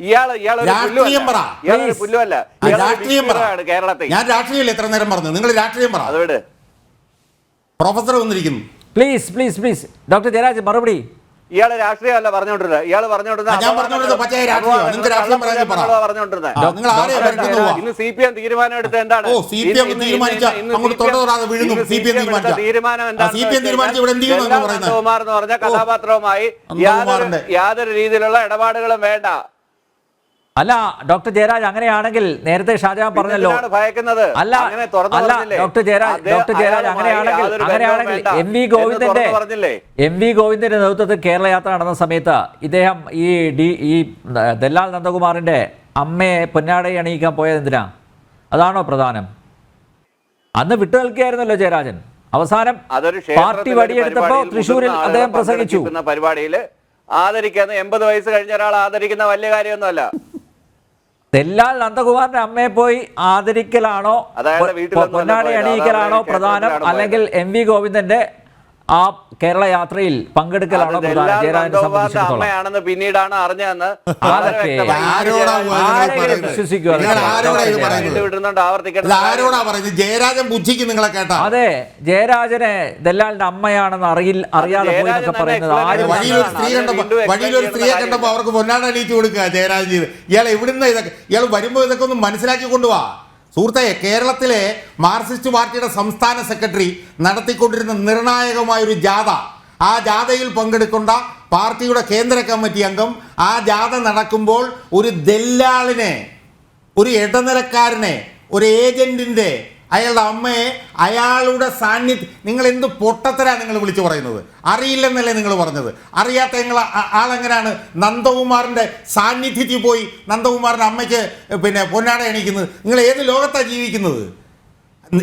ഇയാൾ ഇയാൾ. പുല്ലുമല്ല രാഷ്ട്രീയം പറ കേരളത്തിൽ. ഞാൻ രാഷ്ട്രീയം എത്ര നേരം പറഞ്ഞു നിങ്ങൾ രാഷ്ട്രീയം പറ പ്രൊഫസർ വന്നിരിക്കുന്നു. Please please please doctor Jayaraj മറുപടി. ഇയാൾ രാഷ്ട്രീയമല്ല പറഞ്ഞോണ്ടിരുന്നത് ഇയാൾ പറഞ്ഞോണ്ടിരുന്നത്? ഇന്ന് സി പി എം തീരുമാനം എടുത്ത് എന്താണ്. തീരുമാനം എന്താണ് എന്ന് പറഞ്ഞ കഥാപാത്രവുമായി. യാതൊരു രീതിയിലുള്ള ഇടപാടുകളും വേണ്ട. അല്ല ഡോക്ടർ ജയരാജ് അങ്ങനെയാണെങ്കിൽ നേരത്തെ ഷാജഹാൻ പറഞ്ഞല്ലോ. അല്ല അല്ല ഡോക്ടർ ജയരാജ് ഡോക്ടർ ജയരാജ് അങ്ങനെയാണെങ്കിൽ അങ്ങനെയാണെങ്കിൽ എം വി ഗോവിന്ദന്റെ എം വി ഗോവിന്ദന്റെ നേതൃത്വത്തിൽ കേരള യാത്ര നടന്ന സമയത്ത് ഇദ്ദേഹം ഈ ഡി ഈ ദല്ലാൽ നന്ദകുമാറിന്റെ അമ്മയെ പൊന്നാട അണിയിക്കാൻ പോയത് എന്തിനാ? അതാണോ പ്രധാനം? അന്ന് വിട്ടു നിൽക്കുകയായിരുന്നല്ലോ ജയരാജൻ. അവസാനം പാർട്ടി വടിയെടുത്തപ്പോ തൃശൂരിൽ അദ്ദേഹം പ്രസംഗിച്ചു. പരിപാടിയിൽ ആദരിക്കുന്ന എൺപത് വയസ്സ് കഴിഞ്ഞ ഒരാൾ ആദരിക്കുന്ന വലിയ കാര്യമൊന്നുമല്ല. തെല്ലാൽ നന്ദകുമാറിന്റെ അമ്മയെ പോയി ആദരിക്കലാണോ? പൊന്നാടി അണിയിക്കലാണോ പ്രധാനം? അല്ലെങ്കിൽ എം വി ഗോവിന്ദന്റെ ആ കേരള യാത്രയിൽ പങ്കെടുക്കലാണ് അത് പ്രധാനം? ദല്ലാൽ ജയരാജനെ നന്ദകുമാറിന്റെ സംബന്ധിച്ചിടത്തോളം. അമ്മയാണെന്ന് പിന്നീടാണ് അറിഞ്ഞതെന്ന് വിശ്വസിക്കുക അതൊക്കെ അതെ ജയരാജനെ ദല്ലാലിന്റെ അമ്മയാണെന്ന് അറിയിൽ അറിയാതെ പോയി എന്നൊക്കെ പറയുന്നത് വഴിയിലൊരു സ്ത്രീയെ കണ്ടപ്പോ അവർക്ക് പൊന്നാട അണിയിച്ചു കൊടുക്കുക ജയരാജൻ ഇയാൾ എവിടുന്ന ഇതൊക്കെ ഇയാൾ വരുമ്പോ ഇതൊക്കെ ഒന്ന് മനസ്സിലാക്കി കൊണ്ടുപോവാ സുഹൃത്തെ കേരളത്തിലെ മാർക്സിസ്റ്റ് പാർട്ടിയുടെ സംസ്ഥാന സെക്രട്ടറി നടത്തിക്കൊണ്ടിരുന്ന നിർണായകമായ ഒരു ജാഥ. ആ ജാഥയിൽ പങ്കെടുക്കേണ്ട പാർട്ടിയുടെ കേന്ദ്ര കമ്മിറ്റി അംഗം ആ ജാഥ നടക്കുമ്പോൾ ഒരു ദല്ലാളിനെ ഒരു ഇടനിലക്കാരനെ ഒരു ഏജന്റിന്റെ അയാളുടെ അമ്മയെ അയാളുടെ സാന്നിധ്യം. നിങ്ങൾ എന്ത് പൊട്ടത്തരാ നിങ്ങൾ വിളിച്ചു പറയുന്നത്? അറിയില്ലെന്നല്ലേ നിങ്ങൾ പറഞ്ഞത്. അറിയാത്ത നിങ്ങൾ ആളെങ്ങനെയാണ് നന്ദകുമാറിന്റെ സാന്നിധ്യത്തിൽ പോയി നന്ദകുമാറിന്റെ അമ്മയ്ക്ക് പിന്നെ പൊന്നാട എണീക്കുന്നത്. നിങ്ങൾ ഏത് ലോകത്താണ് ജീവിക്കുന്നത്?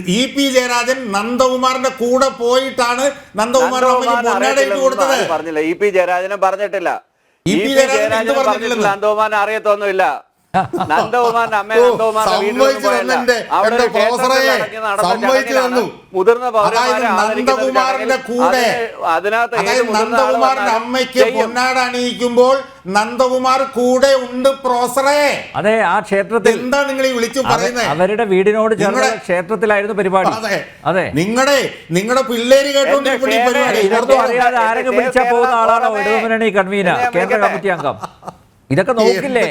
ഇ പി ജയരാജൻ നന്ദകുമാറിന്റെ കൂടെ പോയിട്ടാണ് നന്ദകുമാറിന്റെ അമ്മയ്ക്ക് നന്ദകുമാരൻ പൊന്നാട ഇട്ട് കൊടുത്തത്. പറഞ്ഞില്ല. ഇ പി ജയരാജനും പറഞ്ഞിട്ടില്ല. ഇ പി ജയരാജൻ നന്ദകുമാറിനെ പറഞ്ഞിട്ടില്ല. നന്ദകുമാരൻ അറിയത്തൊന്നുമില്ല. അമ്മ മുതിർന്ന ഒരു നന്ദകുമാറിന്റെ കൂടെ അതിന് അതിനകത്ത് നന്ദകുമാറിന്റെ അമ്മയ്ക്ക്. പൊന്നാട അണിയിക്കുമ്പോൾ നന്ദകുമാർ കൂടെ ഉണ്ട് പ്രോസറേ അതെ ആ ക്ഷേത്രത്തിൽ എന്താ നിങ്ങൾ ഈ വിളിച്ചു പറയുന്നത് അവരുടെ വീടിനോട് ചേർന്ന ക്ഷേത്രത്തിലായിരുന്നു പരിപാടി. അതെ. അതെ. നിങ്ങളുടെ നിങ്ങളുടെ പിള്ളേര് കേട്ടോണ്ടിരിക്കുന്ന പരിപാടി ആരെങ്കിലും വിളിച്ചാൽ പോകുന്ന ആളാണോ. ഇടതുമുന്നണി കൺവീനർ? കേന്ദ്ര കമ്മിറ്റി അംഗം. ഇതൊക്കെ നോക്കില്ലേ?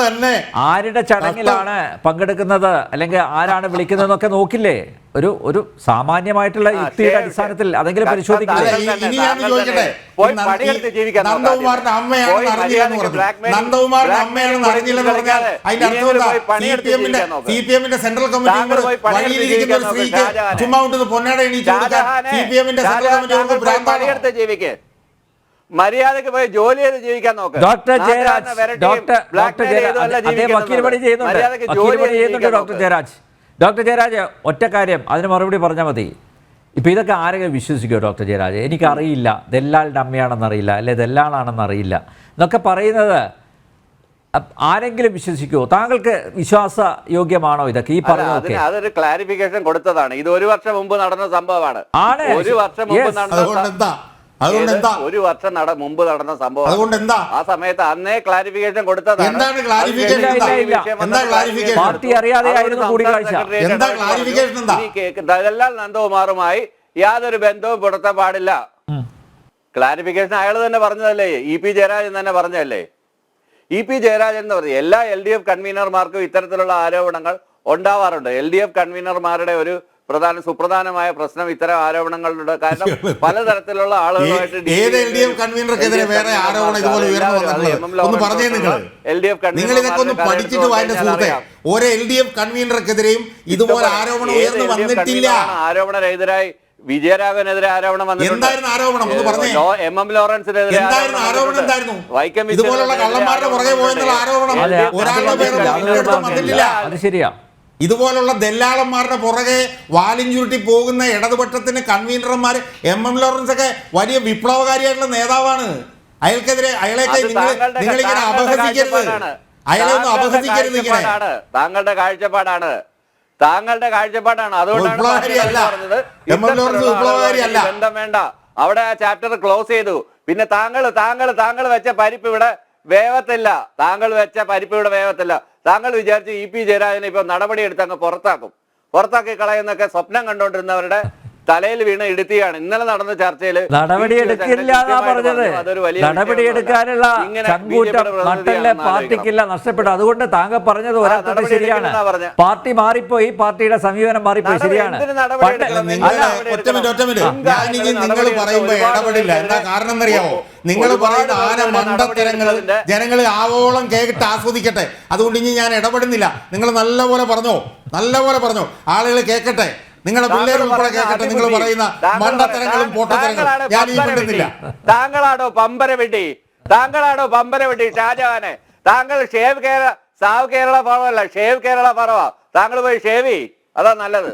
തന്നെ. ആരുടെ ചടങ്ങിലാണ് പങ്കെടുക്കുന്നത്? അല്ലെങ്കിൽ ആരാണ് വിളിക്കുന്നതെന്നൊക്കെ നോക്കില്ലേ? ഒരു ഒരു സാമാന്യമായിട്ടുള്ള യുക്തിയുടെ അടിസ്ഥാനത്തിൽ അതെങ്കിലും പരിശോധിക്കുന്നത് സെൻട്രൽ കമ്മിറ്റി. ചുമ്മാ പൊന്നാട സി പി എമ്മിന്റെ സെൻട്രൽ കമ്മിറ്റി താങ്കൾ പോയി ഭ്രാന്താണോ പണിയെടുത്ത് ജീവിക്ക് മര്യാദയ്ക്ക് പോയി ജോലി ചെയ്ത് ജീവിക്കാൻ നോക്ക്. ഡോക്ടർ ജയരാജ് ഡോക്ടർ ജീവിക്കുന്നത്. വക്കീൽ പണി ചെയ്യുന്നുണ്ട്. വക്കീൽ ജോലി പണി ചെയ്യുന്നുണ്ട് ഡോക്ടർ. ജയരാജ്. ഡോക്ടർ ജയരാജ് ഒറ്റ കാര്യം അതിന് മറുപടി പറഞ്ഞാൽ മതി. ഇപ്പൊ ഇതൊക്കെ ആരെങ്കിലും വിശ്വസിക്കുമോ ഡോക്ടർ ജയരാജ്? എനിക്കറിയില്ല. ദല്ലാളുടെ അമ്മയാണെന്നറിയില്ല അല്ലെ ദല്ലാളാണെന്നറിയില്ല. എന്നൊക്കെ പറയുന്നത് ആരെങ്കിലും വിശ്വസിക്കുമോ താങ്കൾക്ക് വിശ്വാസ യോഗ്യമാണോ ഇതൊക്കെ? ഈ പറഞ്ഞതൊക്കെ. അതിന് അതൊരു ക്ലാരിഫിക്കേഷൻ കൊടുത്തതാണ്. ഇത് ഒരു വർഷം മുമ്പ് നടന്ന സംഭവമാണ്. ആണ്. ഒരു വർഷം മുമ്പ്. നടന്ന അതുകൊണ്ട് എന്താ? ഒരു വർഷം നട മുമ്പ് നടന്ന സംഭവം. അതുകൊണ്ട് എന്താ? ആ സമയത്ത് അന്നേ ക്ലാരിഫിക്കേഷൻ കൊടുത്തതാണ്. എന്താണ് ക്ലാരിഫിക്കേഷൻ എന്താ? clarification? പാർട്ടി അറിയാതെയായിരുന്നു കൂടിക്കാഴ്ച. സെക്രട്ടേറിയറ്റ് എന്താ ദലാൽ നന്ദകുമാറുമായി യാതൊരു ബന്ധവും പുലർത്താൻ പാടില്ല. ക്ലാരിഫിക്കേഷൻ അയാൾ തന്നെ പറഞ്ഞതല്ലേ? ഇ പി ജയരാജൻ തന്നെ പറഞ്ഞതല്ലേ? ഇ പി ജയരാജൻ എന്ന് പറഞ്ഞു എല്ലാ എൽ ഡി എഫ് കൺവീനർമാർക്കും ഇത്തരത്തിലുള്ള ആരോപണങ്ങൾ ഉണ്ടാവാറുണ്ട്. എൽ ഡി എഫ് കൺവീനർമാരുടെ ഒരു പ്രധാന സുപ്രധാനമായ പ്രശ്നം ഇത്തരം ആരോപണങ്ങളുടെ കാരണം പലതരത്തിലുള്ള ആളുകളുമായിട്ട് ഇതുപോലെ ഒരു എൽ ഡി എഫ് കൺവീനർക്കെതിരെയും ആരോപണം ഉയർന്നു വന്നിട്ടില്ല. ആരോപണരെതിരായി വിജയരാഘവനെതിരെ ആരോപണം വന്നിട്ടുണ്ട്. എന്തായിരുന്നു ആരോപണം? ഒന്ന് പറഞ്ഞേ. Law- M. എം. ലോറൻസിനെതിരെ എന്തായിരുന്നു ആരോപണം എന്തായിരുന്നു? വൈക്കം ഇതുപോലുള്ള കള്ളന്മാരുടെ പുറകെ പോയെന്നുള്ള ആരോപണം അതെ, ശരിയാ. ഇതുപോലുള്ള ദല്ലാളന്മാരുടെ പുറകെ വാലും ചുരുട്ടി പോകുന്ന ഇടതുപക്ഷത്തിന് കൺവീനർമാർ എം എം ലോറൻസ് ഒക്കെ വലിയ വിപ്ലവകാരിയായിട്ടുള്ള നേതാവാണ്. അയാൾക്കെതിരെ അയാളെയൊക്കെ നിങ്ങൾ നിങ്ങളിങ്ങനെ അപഹസിക്കരുത്. അയാളെ ഒന്നും അപഹസിക്കരുത് ഇങ്ങനെ. താങ്കളുടെ കാഴ്ചപ്പാടാണ്. താങ്കളുടെ കാഴ്ചപ്പാടാണ്. അതുകൊണ്ടാണ്. പറഞ്ഞത്. ബന്ധം വേണ്ട. അവിടെ ആ ചാപ്റ്റർ ക്ലോസ് ചെയ്തു. പിന്നെ താങ്കൾ താങ്കൾ താങ്കൾ വെച്ച പരിപ്പ് ഇവിടെ വേവത്തില്ല. താങ്കൾ വെച്ച പരിപ്പ് ഇവിടെ വേവത്തില്ല. താങ്കൾ വിചാരിച്ച് ഇ പി ജയരാജനെ ഇപ്പൊ നടപടിയെടുത്ത് അങ്ങ് പുറത്താക്കും. പുറത്താക്കി കളയുന്നൊക്കെ സ്വപ്നം കണ്ടുകൊണ്ടിരുന്നവരുടെ തലയിൽ വീണ് ഇടുത്തിയാണ്. ഇന്നലെ നടന്ന ചർച്ചയിൽ നടപടി എടുക്കില്ല എന്നാ പറഞ്ഞത്? നടപടി എടുക്കാനുള്ള ചങ്കൂറ്റം നട്ടൽ പാർട്ടിക്കില്ല നഷ്ടപ്പെട്ടു. അതുകൊണ്ട് താങ്കൾ പറഞ്ഞത് ഒരർത്ഥത്തിൽ ശരിയാണ്. പാർട്ടി മാറിപ്പോയി പാർട്ടിയുടെ സമീപനം മാറിപ്പോയി ശരിയാണ്? നിങ്ങൾ പറയുമ്പോൾ ഇടപെടില്ല. എന്താ കാരണം എന്നറിയാമോ നിങ്ങൾ പറയുന്ന ആന മണ്ടത്തരങ്ങൾ ജനങ്ങൾ ആവോളം കേട്ട് ആസ്വദിക്കട്ടെ. അതുകൊണ്ട് ഇനി ഞാൻ ഇടപെടുന്നില്ല. നിങ്ങൾ നല്ലപോലെ പറഞ്ഞോ? നല്ലപോലെ പറഞ്ഞോ? ആളുകൾ കേൾക്കട്ടെ നിങ്ങളുടെ പിള്ളേർ ഉൾപ്പെടെ കേൾക്കട്ടെ നിങ്ങൾ പറയുന്ന മണ്ടത്തരങ്ങളും പൊട്ടത്തരങ്ങളും ഞാൻ ഈ പമ്പര വെട്ടി. താങ്കളാണോ പമ്പര വെട്ടി താങ്കളാണോ പമ്പര വെട്ടി ഷാജഹാനെ? താങ്കൾ ഷേവ് കേരള സാവ് കേരള ഫറവല്ല ഷേവ് കേരള ഫറവ താങ്കൾ പോയി ഷേവി അതാ നല്ലത്.